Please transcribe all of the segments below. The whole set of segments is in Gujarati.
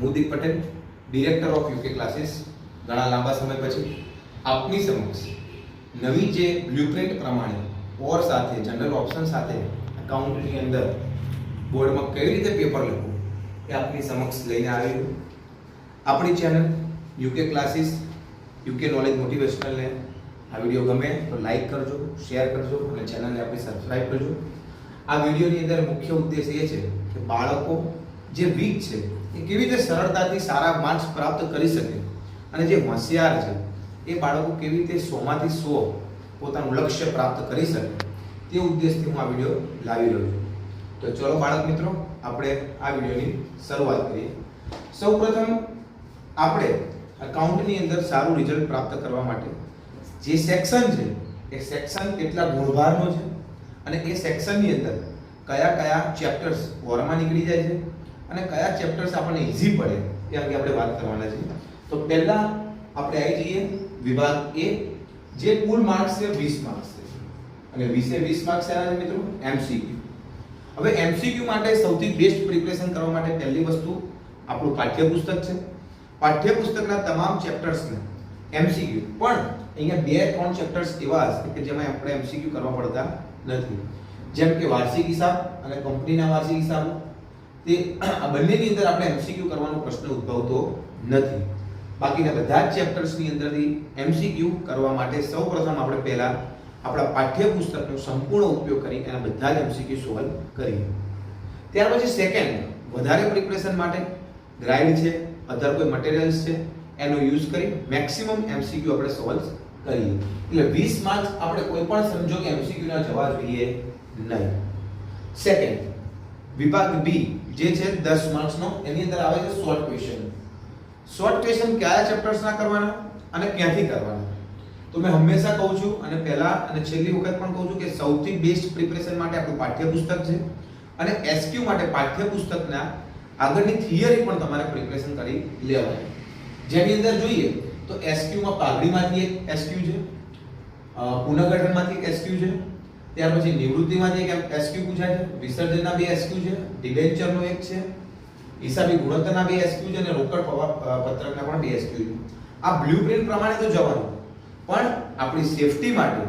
હું Patel director of UK classes ઘણા લાંબા સમય પછી. આપની સમક્ષ નવી જે બ્લુપ્રિન્ટ પ્રમાણે ઓર સાથે જનરલ ઓપ્શન સાથે અકાઉન્ટની અંદર બોર્ડમાં કેવી રીતે પેપર લખવું એ આપની સમક્ષ લઈને આવ્યું આપણી channel UK classes UK knowledge મોટિવેશનલને આ વીડિયો ગમે તો લાઈક કરજો શેર કરજો અને ચેનલને આપણી સબસ્ક્રાઈબ કરજો. આ વિડીયોની અંદર મુખ્ય ઉદ્દેશ એ છે કે બાળકો જે વીક છે એ કેવી રીતે સરળતાથી સારા માર્ક્સ પ્રાપ્ત કરી શકે? અને જે હોશિયાર છે, એ બાળકો કેવી રીતે સોમાંથી સો પોતાનું લક્ષ્ય પ્રાપ્ત કરી શકે? તે ઉદ્દેશથી હું આ વીડિયો લાવી રહ્યો છું. તો ચલો બાળક મિત્રો, આપણે આ વિડીયોની શરૂઆત કરીએ. સૌપ્રથમ, આપણે અકાઉન્ટની અંદર સારું રિઝલ્ટ પ્રાપ્ત કરવા માટે જે સેક્શન છે, એ સેક્શન કેટલા ગુણભારનો છે? અને એ સેક્શનની અંદર કયા કયા ચેપ્ટર્સ વોરમાં નીકળી જાય છે? અને કયા ચેપ્ટર્સ આપણને ઈઝી પડે એ અંગે આપણે વાત કરવાના છે તો પહેલા આપણે આવી જઈએ વિભાગ એ, જે કુલ માર્ક્સ છે વીસ માર્ક્સ છે. અને વીસે વીસ માર્ક્સ એના મિત્રો એમસીક્યુ હવે એમસીક્યુ માટે સૌથી બેસ્ટ પ્રિપરેશન કરવા માટે પહેલી વસ્તુ આપણું પાઠ્યપુસ્તક છે. પાઠ્યપુસ્તકના તમામ ચેપ્ટર્સને એમસીક્યુ પણ અહીંયા બે ત્રણ ચેપ્ટર્સ એવા હશે કે જેમાં આપણે એમસીક્યુ કરવા પડતા નથી. જેમ કે વાર્ષિક હિસાબ અને કંપનીના વાર્ષિક હિસાબ. તે આ બંનેની અંદર આપણે એમસીક્યુ કરવાનો પ્રશ્ન ઉદ્ભવતો નથી. બાકીના બધા જ ચેપ્ટર્સની અંદરથી એમસીક્યુ કરવા માટે સૌપ્રથમ આપણે પહેલા આપણા પાઠ્યપુસ્તકનો સંપૂર્ણ ઉપયોગ કરી એના બધા જ એમસીક્યુ સોલ્વ કરીએ. ત્યાર પછી સેકન્ડ વધારે પ્રિપરેશન માટે ગ્રાઇડ છે અધર કોઈ મટીરિયલ્સ છે, એનો યુઝ કરી મેક્સિમમ એમસીક્યુ આપણે સોલ્વ કરીએ. એટલે 20 માર્ક્સ આપણે કોઈ પણ કે એમસીક્યુ ના જવાબ જોઈએ નહીં. સેકન્ડ વિભાગ બી જે છે 10 માર્ક્સનો, એની અંદર આવે છે શોર્ટ ક્વેશ્ચન શોર્ટ ક્વેશ્ચન કયા ચેપ્ટર્સના કરવાના અને ક્યાંથી કરવાના? તો મેં હંમેશા કહું છું, અને પહેલા અને છેલ્લી વખત પણ કહું છું કે સૌથી બેસ્ટ પ્રિપરેશન માટે આપણું પાઠ્યપુસ્તક છે. અને એસક્યુ માટે પાઠ્યપુસ્તકના આગળની થિયરી પણ તમારે પ્રિપરેશન કરી લેવાની. જેની અંદર જોઈએ તો એસક્યુ માં પાઘડીમાંથી એક એસક્યુ છે પુનઃગઠનમાંથી એક એસક્યુ છે ત્યાર પછી નિવૃત્તિમાંથી એક એસક્યુ પૂછાય છે, વિસર્જનના બે એસક્યુ છે ડિબેન્ચરનો એક છે, હિસાબી ગુણોત્તરના બે એસક્યુ છે અને રોકડ પત્રકના પણ બે એસક્યુ છે. આ બ્લુપ્રિન્ટ પ્રમાણે તો જવાનું. પણ આપણી સેફટી માટે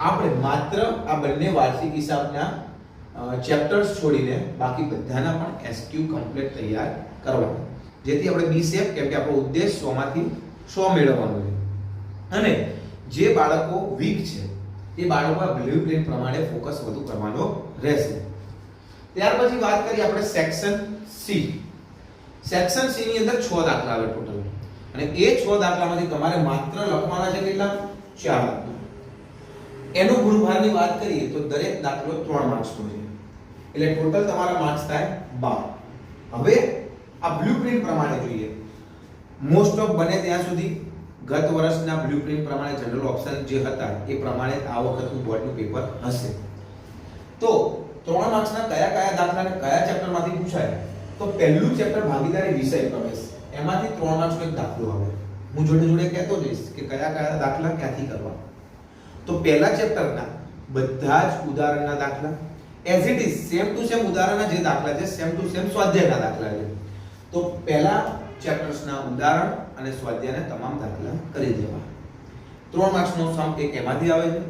આપણે માત્ર આ બંને વાર્ષિક હિસાબના ચેપ્ટર્સ છોડીને બાકી બધાના પણ એસક્યુ કમ્પ્લીટ તૈયાર કરવાના. જેથી આપણે બી સેફ કેમ કે આપણો ઉદ્દેશ સોમાંથી સો મેળવવાનો છે. અને જે બાળકો વીક છે એ બાળકોમાં બ્લુ બ્લુપ્રિન્ટ પ્રમાણે ફોકસ વધુ કરવાનો રહેશે. ત્યાર પછી વાત કરીએ આપણે સેક્શન સી સેક્શન સી ની અંદર 6 દાખલા આવે ટોટલ અને એ 6 દાખલામાંથી તમારે માત્ર લખવાના છે કેટલા? ચાર. એનો ગુણભારની વાત કરીએ તો દરેક દાખલો 3 માર્ક્સનો છે. એટલે ટોટલ તમારા માર્ક્સ થાય 12 હવે આ બ્લુપ્રિન્ટ પ્રમાણે જોઈએ. મોસ્ટ ઓફ બને ત્યાં સુધી ગત વર્ષના બ્લુપ્રિન્ટ પ્રમાણે જનરલ ઓપ્શન જે હતા, એ પ્રમાણે આ વખતનું બોર્ડનું પેપર હશે. તો ત્રણ માર્ક્સના કયા કયા દાખલાને કયા ચેપ્ટરમાંથી પૂછાય? તો પહેલું ચેપ્ટર ભાગીદારી વિષય પ્રવેશ. એમાંથી ત્રણ માર્ક્સનો એક દાખલો આવે. હું જોડે જોડે કહેતો જઈશ કે કયા કયા દાખલા ક્યાંથી કરવા. તો પહેલા ચેપ્ટરના બધા જ ઉદાહરણના દાખલા. As it is same to same ઉદાહરણના જે દાખલા છે સેમ ટુ સેમ સ્વાધ્યાયના દાખલા છે. તો પહેલા ચેપ્ટર્સના ઉદાહરણ અને સ્વાધ્યાયને તમામ દાખલા કરી દેવા. ત્રણ માર્ક્સનો સમ એક એમાંથી આવે છે.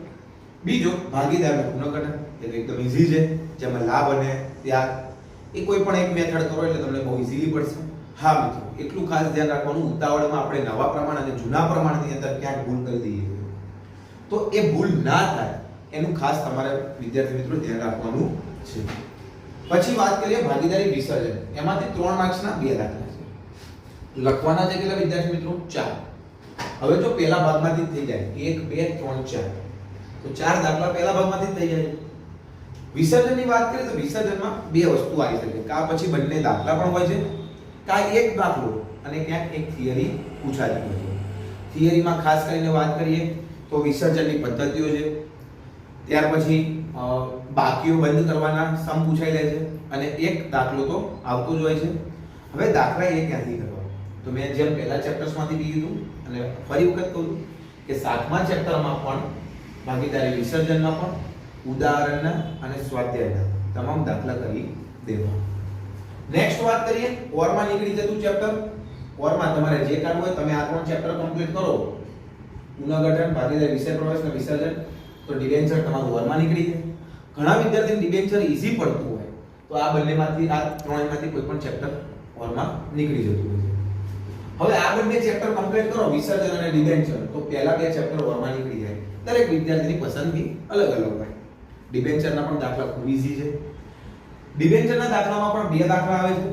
બીજો ભાગીદારનું પુનઃગઠન એ તો એકદમ ઈઝી છે. જેમાં લાભ અને ત્યાગ, એ કોઈ પણ એક મેથડ કરો એટલે તમને બહુ ઈઝીલી પડશે. હા મિત્રો, એટલું ખાસ ધ્યાન રાખવાનું, ઉતાવળમાં આપણે નવા પ્રમાણ અને જૂના પ્રમાણની અંદર ક્યાંક ભૂલ કરી દઈએ તો એ ભૂલ ના થાય, એનું ખાસ તમારે વિદ્યાર્થી મિત્રો ધ્યાન રાખવાનું છે. પછી વાત કરીએ ભાગીદારી વિસર્જન, એમાંથી ત્રણ માર્ક્સના બે દાખલા. લખવાના છે કેટલા વિદ્યાર્થી મિત્રો? ચાર. હવે જો પહેલા ભાગમાંથી થઈ જાય, એક, બે, ત્રણ, ચાર. તો ચાર દાખલા પહેલા ભાગમાંથી થઈ જાય. વિસર્જનની વાત કરીએ તો વિસર્જનમાં બે વસ્તુ આવી શકે. કા પછી બંને દાખલા પણ હોય છે, કા એક દાખલો અને ક્યાંક એક થિયરી પૂછાતી હોય છે. થિયરીમાં ખાસ કરીને વાત કરીએ તો વિસર્જનની પદ્ધતિઓ છે. ત્યાર પછી બાકીઓ બંધ કરવાના સમ પૂછાઈ લે છે અને એક દાખલો તો આવતો જ હોય છે. હવે દાખલા એ ક્યાંથી કરવા? તો મેં જેમ પહેલા ચેપ્ટર્સમાંથી બી કીધું અને ફરી વખત કહું કે સાતમા ચેપ્ટરમાં પણ, ભાગીદારી વિસર્જનના પણ, ઉદાહરણના અને સ્વાધ્યાયના તમામ દાખલા કરી દેવા. નેક્સ્ટ વાત કરીએ, ઓરમાં નીકળી જતું ચેપ્ટર ઓરમાં તમારે જે કાઢવું હોય તમે આ ત્રણ ચેપ્ટર કમ્પ્લીટ કરો. પુનઃગઠન, ભાગીદારી, વિષય પ્રવેશ અને વિસર્જન. તો ડિવેન્ચર તમારું ઓરમાં નીકળી જાય. ઘણા વિદ્યાર્થીને ડિવેન્ચર ઈઝી પડતું હોય. તો આ બંનેમાંથી, આ ત્રણમાંથી કોઈ પણ ચેપ્ટર ઓરમાં નીકળી જતું હોય હવે આ બંને ચેપ્ટર કમ્પ્લીટ કરો, વિસર્જન અને ડિબેન્ચર તો પહેલા બે ચેપ્ટર ઓરમાં નીકળી જાય. દરેક વિદ્યાર્થીની પસંદગી અલગ અલગ હોય. ડિબેન્ચરના પણ દાખલા ખૂબ ઈઝી છે. ડિબેન્ચરના દાખલામાં પણ બે દાખલા આવે છે.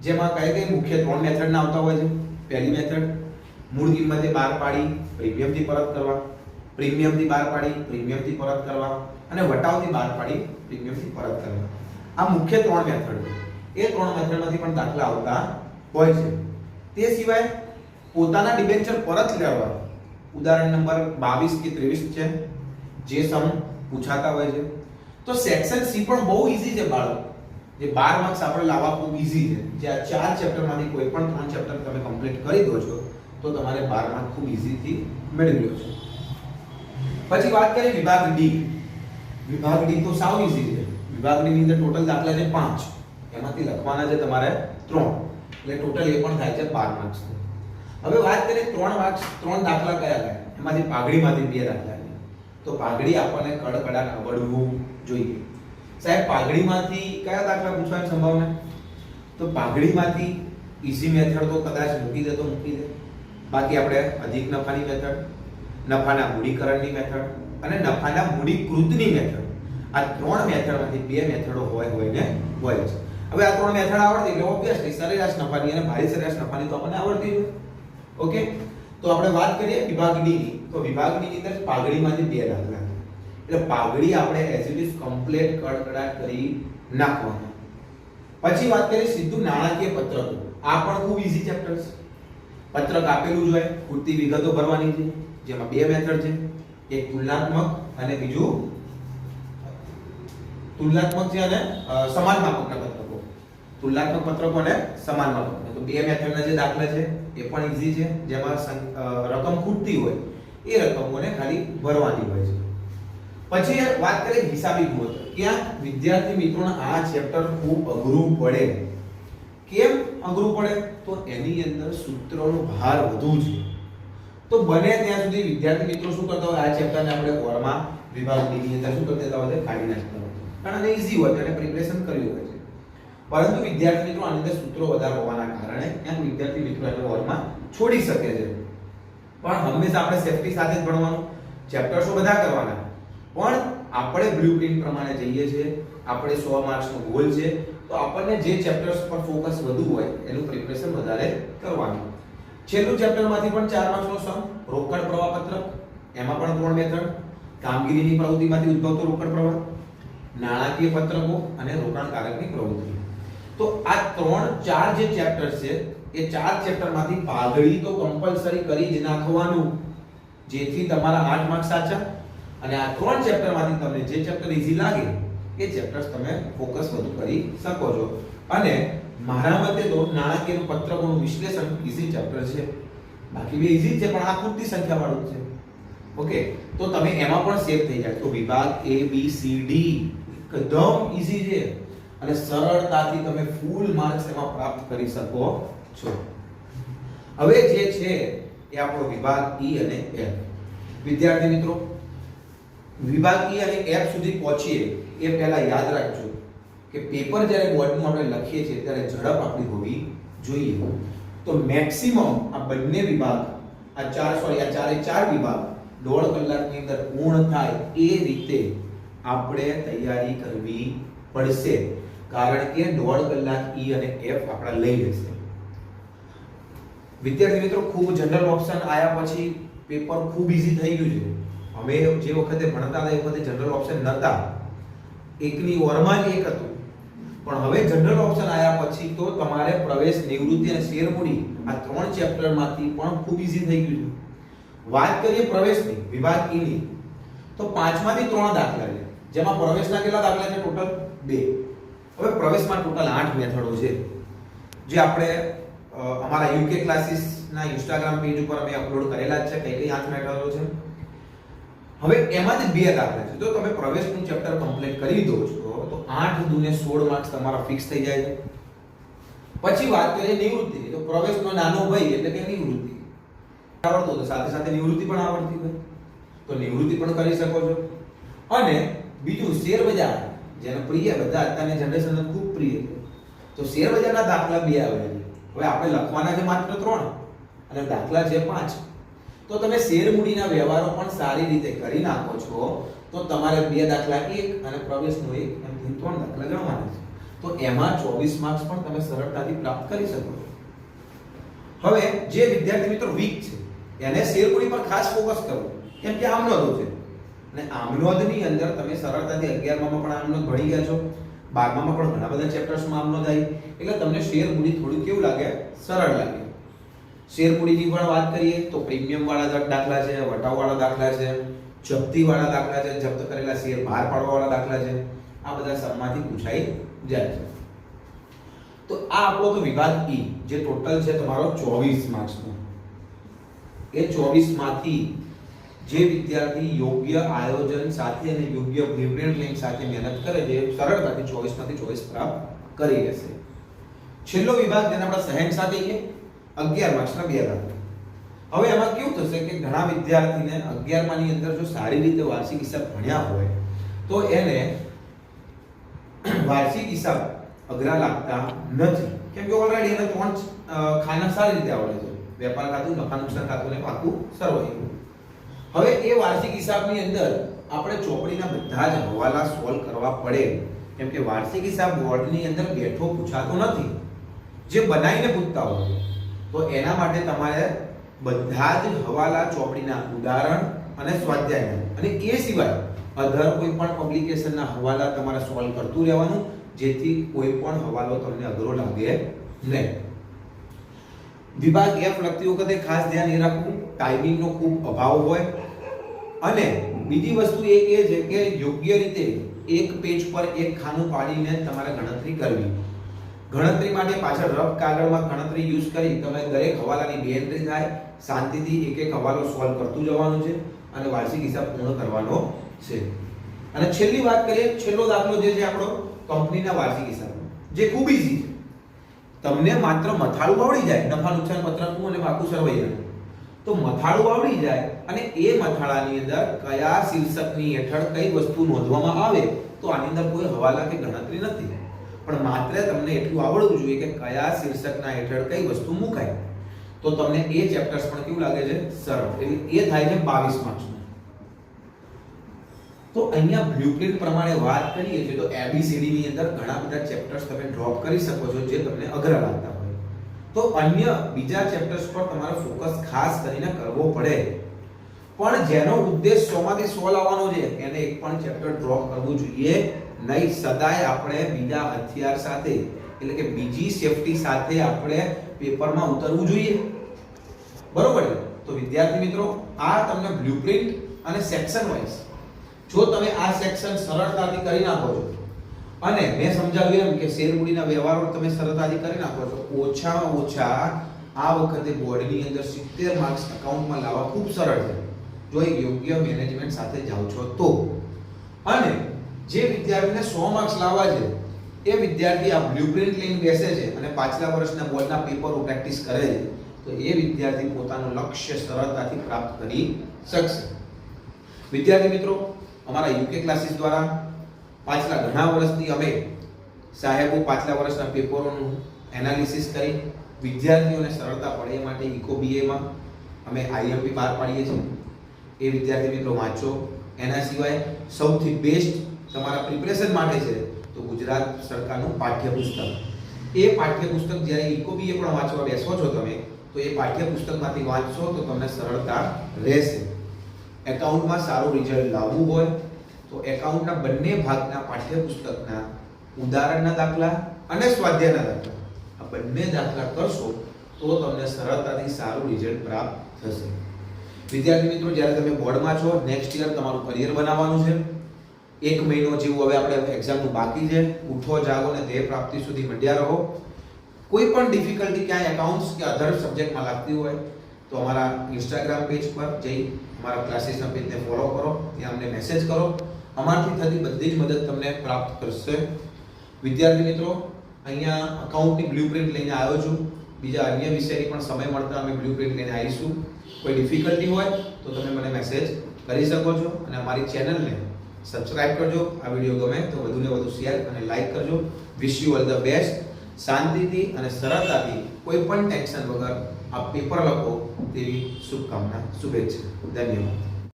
જેમાં કઈ કઈ મુખ્ય ત્રણ મેથડના આવતા હોય છે. પહેલી મેથડ મૂળ કિંમતે બહાર પાડી પ્રીમિયમથી પરત કરવા. પ્રીમિયમથી બહાર પાડી પ્રીમિયમથી પરત કરવા. અને વટાવથી બહાર પાડી પ્રીમિયમથી પરત કરવા. આ મુખ્ય ત્રણ મેથડ એ ત્રણ મેથડમાંથી પણ દાખલા આવતા હોય છે. તે સિવાય પોતાના ડિબેન્ચર પરત લેવા. ઉદાહરણ નંબર 22 કે 23 છે. જે સમ પૂછાતા હોય છે. તો સેક્શન સી પણ બહુ ઈઝી છે બાળકો. જે 12 માર્ક્સ આપણે લાવવા ખૂબ ઈઝી છે. જે આ ચાર ચેપ્ટરમાંથી કોઈ પણ ત્રણ ચેપ્ટર તમે કમ્પ્લીટ કરી દો છો, તો તમારે 12 માર્ક ખૂબ ઈઝીથી મેળવી લો છો. પછી વાત કરીએ વિભાગ ડી વિભાગ ડી તો સાવ ઈઝી છે. વિભાગ ડી ની અંદર ટોટલ દાખલા છે 5 એમાંથી લખવાના છે તમારે 3 એટલે ટોટલ એ પણ થાય છે 12 માર્ક્સ હવે વાત કરીએ ત્રણ માર્ક્સ ત્રણ દાખલા કયા કયા? એમાંથી પાઘડીમાંથી બે દાખલા તો પાઘડી આપણને કડકડાટ આવડવું જોઈએ. સાહેબ, પાઘડીમાંથી કયા દાખલા પૂછવાની સંભાવના? તો પાઘડીમાંથી ઈઝી મેથડ તો કદાચ મૂકી દે તો મૂકી દે. બાકી આપણે અધિક નફાની મેથડ નફાના મૂડીકરણની મેથડ અને નફાના મૂડીકૃતની મેથડ આ ત્રણ મેથડમાંથી બે મેથડો હોય હોય ને હોય છે. હવે આ ત્રણ મેથડ આવડતી એટલે ઓબ્વિયસલી સરેરાશ નફાની અને ભારી સરેરાશ નફાની તો આપણને આવડતી હોય. ઓકે? તો આપણે વાત કરીએ વિભાગ ડી ની તો વિભાગ ડી ની અંદર પાઘડીમાંથી બે દાખલા એટલે પાઘડી આપણે એઝ ઇટ ઇઝ કમ્પ્લીટ કડકડાટ કરી નાખવાનો. પછી વાત કરીએ સીધું નાણાકીય પત્રકો. આ પણ ખૂબ ઈઝી ચેપ્ટર છે પત્રક આપેલું જ હોય, પૂરતી વિગતો ભરવાની છે, જેમાં બે મેથડ છે. એક તુલનાત્મક અને બીજું તુલનાત્મક છે અને સમાનમાપકના સમાન પત્રકો. તુલનાત્મક પત્રકો અને સમાન માપકના તો બે મેથડના જે દાખલા છે, એ પણ ઈઝી છે. જેમાં રકમ ખૂટતી હોય, એ રકમોને ખાલી ભરવાની હોય છે. પછી વાત કરીએ હિસાબી ગુણોત્તર. ક્યાં? વિદ્યાર્થી મિત્રોને આ ચેપ્ટર ખૂબ અઘરું પડે. કેમ અઘરું પડે? તો એની અંદર સૂત્રોનો ભાર વધુ છે. તો બને ત્યાં સુધી વિદ્યાર્થી મિત્રો શું કરતા હોય? આ ચેપ્ટરને આપણે ઓરમાં વિભાગ ડી અંદર શું કરી દેતા હોય છે? કાઢી નાખતા હોય કારણ કે ઈઝી હોય તેને પ્રિપરેશન કર્યું હોય પરંતુ વિદ્યાર્થી મિત્રો, આની અંદર સૂત્રો વધારે હોવાના કારણે એમ વિદ્યાર્થી મિત્રો એને ઓરમાં છોડી શકે છે. પણ હંમેશા આપણે સેફટી સાથે જ ભણવાનું ચેપ્ટર્સો બધા કરવાના. પણ આપણે બ્લુપ્રિન્ટ પ્રમાણે જઈએ છીએ, આપણે 100 માર્ક્સનો ગોલ છે, તો આપણને જે ચેપ્ટર્સ પર ફોકસ વધુ હોય, એનું પ્રિપરેશન વધારે કરવાનું. છેલ્લું ચેપ્ટરમાંથી પણ 4 માર્ક્સનો સમ રોકડ પ્રવાહપત્રક એમાં પણ ત્રણ મેથડ કામગીરીની પ્રવૃત્તિમાંથી ઉદ્ભવતો રોકડ પ્રવાહ, નાણાકીય પત્રકો અને રોકાણકારકની પ્રવૃત્તિ. તો આ ત્રણ, ચાર જે ચેપ્ટર છે, એ ચાર ચેપ્ટરમાંથી પાઘડી તો કમ્પલસરી કરી જ નાખવાનું. જેથી તમારા 8 માર્ક્સ સાચા. અને આ ત્રણ ચેપ્ટરમાંથી તમને જે ચેપ્ટર ઈઝી લાગે, એ ચેપ્ટર્સ તમે ફોકસ વધુ કરી શકો છો. અને મારા મતે તો નાણાકીય પત્રકોનું વિશ્લેષણ ઈઝી ચેપ્ટર છે. બાકી બે ઈઝી છે, પણ આ પૂરતી સંખ્યાવાળું છે. ઓકે? તો તમે એમાં પણ સેફ થઈ જાય. તો વિભાગ એ બી સી ડી એકદમ ઈઝી છે. અને સરળતાથી તમે ફૂલ માર્ક્સ એમાં પ્રાપ્ત કરી શકો છો. હવે જે છે એ આપણો વિભાગ ઈ અને એફ વિદ્યાર્થી મિત્રો, વિભાગ ઈ અને એફ સુધી પહોંચીએ, એ પહેલા યાદ રાખજો કે પેપર જ્યારે બોર્ડનું આપણે લખીએ છીએ, ત્યારે ઝડપ આપણી હોવી જોઈએ. તો મેક્સિમમ આ બંને વિભાગ, આ ચાર સોરી આ ચારે ચાર વિભાગ, દોઢ કલાકની અંદર પૂર્ણ થાય એ રીતે આપણે તૈયારી કરવી પડશે. કારણ કે દોઢ કલાક ઈ અને એફ આપણા લઈ લેશે. વિદ્યાર્થી મિત્રો, ખૂબ જનરલ ઓપ્શન આયા પછી પેપર ખૂબ ઈઝી થઈ ગયું છે. અમે જે વખતે ભણતા હતા એ વખતે જનરલ ઓપ્શન નહોતા એકની ઓરમાં જ એક હતું. પણ હવે જનરલ ઓપ્શન આયા પછી તો તમારે પ્રવેશ નિવૃત્તિ અને શેરમૂડી આ ત્રણ ચેપ્ટરમાંથી પણ ખૂબ ઈઝી થઈ ગયું છે. વાત કરીએ પ્રવેશની, વિભાગ ઈની તો પાંચમાંથી ત્રણ દાખલા છે. જેમાં પ્રવેશના કેટલા દાખલા છે ટોટલ? બે. હવે પ્રવેશમાં ટોટલ આઠ મેથડો છે. જે આપણે અમારા યુકે ક્લાસીસના ઇન્સ્ટાગ્રામ પેજ ઉપર અમે અપલોડ કરેલા જ છે, કઈ કઈ આઠ મેથડો છે. હવે એમાં જ બે દાખલા છે. જો તમે પ્રવેશનું ચેપ્ટર કમ્પ્લીટ કરી દો છો, તો આઠ દુને સોળ માર્ક્સ તમારા ફિક્સ થઈ જાય છે. પછી વાત કરીએ નિવૃત્તિ. તો પ્રવેશનો નાનો ભાઈ એટલે કે નિવૃત્તિ. આવડતો તો સાથે સાથે નિવૃત્તિ પણ આવડતી હોય. તો નિવૃત્તિ પણ કરી શકો છો. અને બીજું શેર બજાર જેને પ્રિય બધા અત્યારની જનરેશનને ખૂબ પ્રિય છે. તો શેર બજારના દાખલા બે આવે છે. હવે આપણે લખવાના છે માત્ર ત્રણ અને દાખલા છે પાંચ. તો તમે શેર મૂડીના વ્યવહારો પણ સારી રીતે કરી નાખો છો, તો તમારે બે દાખલા એક અને પ્રવેશનો એક, એમ થી ત્રણ દાખલા ગણવાના છે. તો એમાં ચોવીસ માર્ક્સ પણ તમે સરળતાથી પ્રાપ્ત કરી શકો હવે જે વિદ્યાર્થી મિત્રો વીક છે, એને શેર મૂડી પર ખાસ ફોકસ કરો. કેમ કે આમનોંધો છે અને આમનોદની અંદર તમે સરળતાથી અગિયારમાં પણ આમનોદ ભણી ગયા છો. બારમામાં પણ ઘણા બધા ચેપ્ટર્સમાં આમનોદ આવી. એટલે તમને શેર મૂડી થોડું કેવું લાગે? સરળ લાગે. શેર મૂડીની પણ વાત કરીએ તો પ્રીમિયમ વાળા દાખલા છે, વટાવ વાળા દાખલા છે, જપ્તી વાળા દાખલા છે, જપ્ત કરેલા શેર બહાર પાડવા વાળા દાખલા છે. આ બધા સમમાંથી પૂછાઈ જાય છે. તો આ આપણો તો વિભાગ ઈ જે ટોટલ છે તમારો 24 માર્ક્સનો એ 24 માંથી જે વિદ્યાર્થી યોગ્ય આયોજન સાથે અને યોગ્ય બ્લુપ્રિન્ટ લિંક સાથે મહેનત કરે છે સરળતાથી 24 માંથી 24 પ્રાપ્ત કરી લેશે. છેલ્લો વિભાગ જેને આપણે સાથે કહીએ 11 માર્ક્સના બે ભાગ. હવે એમાં કેવું થશે કે ઘણા વિદ્યાર્થીને 11 માની અંદર જો સારી રીતે વાર્ષિક હિસાબ ભણ્યા હોય, તો એને વાર્ષિક હિસાબ અઘરા લાગતા નથી. કેમ કે ઓલરેડી એને ત્રણ ખાના સારી રીતે આવડે છે. વેપાર ખાતું નફા નુકસાન ખાતું, ને પાકું સરવાઈ હવે એ વાર્ષિક હિસાબની અંદર આપણે ચોપડીના બધા જ હવાલા સોલ્વ કરવા પડે. કેમ કે વાર્ષિક હિસાબ બોર્ડની અંદર બેઠો પૂછાતો નથી. જે બનાવીને પૂછતા હોય તો એના માટે તમારે બધા જ હવાલા ચોપડીના ઉદાહરણ અને સ્વાધ્યાયના અને એ સિવાય અધર કોઈ પણ પબ્લિકેશનના હવાલા તમારે સોલ્વ કરતું રહેવાનું, જેથી કોઈ પણ હવાલો તમને અઘરો લાગે નહીં. વિભાગ એફ લખતી વખતે ખાસ ધ્યાન એ રાખવું. ટાઈમિંગનો ખૂબ અભાવ હોય. અને બીજી વસ્તુ એક એ છે કે યોગ્ય રીતે એક પેજ પર એક ખાનું પાડીને તમારે ગણતરી કરવી. ગણતરી માટે પાછળ રફ કાગળમાં ગણતરી યુઝ કરી તમે દરેક હવાલાની બે એન્ટ્રી થાય, શાંતિથી એક એક હવાલો સોલ્વ કરતું જવાનું છે અને વાર્ષિક હિસાબ પૂર્ણ કરવાનો છે. અને છેલ્લી વાત કરીએ, છેલ્લો દાખલો જે છે આપણો કંપનીના વાર્ષિક હિસાબ. જે ખૂબ ઈઝી છે. તમને માત્ર મથાળું આવડી જાય, નફા નુકસાન પત્રકનું અને બાકુ સરવૈયાનું તો મથાળું આવડી જાય. અને એ મથાળાની અંદર કયા શીર્ષકની હેઠળ કઈ વસ્તુ નોંધવામાં આવે, તો આની અંદર કોઈ હવાલા કે ગણતરી નથી. પણ માત્ર તમને એટલું આવડવું જોઈએ કે કયા શીર્ષકના હેઠળ કઈ વસ્તુ મુકાય. તો તમને એ ચેપ્ટર્સ પણ કેવું લાગે છે? સરળ. એટલે એ થાય છે 22 માર્ક્સનું તો અહીંયા બ્લુપ્રિન્ટ પ્રમાણે વાત કરીએ છીએ, તો એબીસીડી ની અંદર ઘણા બધા ચેપ્ટર્સ તમે ડ્રોપ કરી શકો છો, જે તમને અઘરા લાગતા હોય. તો અન્ય બીજા ચેપ્ટર્સ પર તમારો ફોકસ ખાસ કરીને કરવો પડે. પણ જેનો ઉદ્દેશ 100 માંથી 100 લાવવાનો છે, એને એક પણ ચેપ્ટર ડ્રોપ કરવું જોઈએ. નહીં, સદાય આપણે બીજા હથિયાર સાથે, એટલે કે બીજી સેફટી સાથે આપણે પેપરમાં ઉતરવું જોઈએ. બરોબર તો વિદ્યાર્થી મિત્રો, આ તમને બ્લુપ્રિન્ટ અને સેક્શન વાઇઝ જો તમે આ સેક્શન સરળતાથી કરી નાખો છો અને મેં સમજાવ્યું એમ કે શેર મૂડીના વ્યવહારો તમે સરળતાથી કરી નાખો છો. ઓછામાં ઓછા આ વખતે બોર્ડની અંદર 70 માર્ક્સ અકાઉન્ટમાં લાવવા ખૂબ સરળ છે. જો એક યોગ્ય મેનેજમેન્ટ સાથે જાઓ છો તો. અને જે વિદ્યાર્થીને સો માર્ક્સ લાવવા છે, એ વિદ્યાર્થી આ બ્લુપ્રિન્ટ લઈને બેસે છે અને પાછલા વર્ષના બોર્ડના પેપરો પ્રેક્ટિસ કરે છે, તો એ વિદ્યાર્થી પોતાનું લક્ષ્ય સરળતાથી પ્રાપ્ત કરી શકશે. વિદ્યાર્થી મિત્રો, અમારા યુકે ક્લાસીસ દ્વારા પાછલા ઘણા વર્ષથી અમે સાહેબો પાછલા વર્ષના પેપરોનું એનાલિસિસ કરી વિદ્યાર્થીઓને સરળતા પડે એ માટે ઇકો બીએમાં અમે આઈએમપી બહાર પાડીએ છીએ. એ વિદ્યાર્થી મિત્રો વાંચો. એના સિવાય સૌથી બેસ્ટ તમારા પ્રિપરેશન માટે છે તો ગુજરાત સરકારનું પાઠ્યપુસ્તક. એ પાઠ્યપુસ્તક જ્યારે ઇકો બીએ પણ વાંચવા બેસો છો તમે, તો એ પાઠ્યપુસ્તકમાંથી વાંચશો તો તમને સરળતા રહેશે. એકાઉન્ટમાં સારું રિઝલ્ટ લાવવું હોય તો એકાઉન્ટના બંને ભાગના પાઠ્યપુસ્તકના ઉદાહરણના દાખલા અને સ્વાધ્યાયના દાખલા. આ બંને દાખલા કરશો તો તમને સરળતાથી સારું રિઝલ્ટ પ્રાપ્ત થશે. વિદ્યાર્થી મિત્રો, જ્યારે તમે બોર્ડમાં છો નેક્સ્ટ યર તમારું કરિયર બનાવવાનું છે. એક મહિનો જેવું હવે આપણે એક્ઝામનું બાકી છે. ઉઠો, જાગો ને ધ્યેય પ્રાપ્તિ સુધી મંડ્યા રહો. કોઈ પણ ડિફિકલ્ટી ક્યાંય એકાઉન્ટ્સ કે અધર સબ્જેક્ટમાં લાગતી હોય, તો અમારા ઇન્સ્ટાગ્રામ પેજ પર જઈ, અમારા ક્લાસીસના પેજને ફોલો કરો, ત્યાં અમને મેસેજ કરો. અમારથી થતી બધી જ મદદ તમને પ્રાપ્ત કરશે. વિદ્યાર્થી મિત્રો, અહીંયા અકાઉન્ટની બ્લુપ્રિન્ટ લઈને આવ્યો છું. બીજા અન્ય વિષયની પણ સમય મળતા અમે બ્લુપ્રિન્ટ લઈને આવીશું. કોઈ ડિફિકલ્ટી હોય તો તમે મને મેસેજ કરી શકો છો અને અમારી ચેનલને સબસ્ક્રાઇબ કરજો. આ વીડિયો ગમે તો વધુને વધુ શેર અને લાઇક કરજો. Wish you all the best શાંતિથી અને સરળતાથી કોઈ પણ ટેન્શન વગર આ પેપર લખો તેવી શુભકામના, શુભેચ્છા. ધન્યવાદ.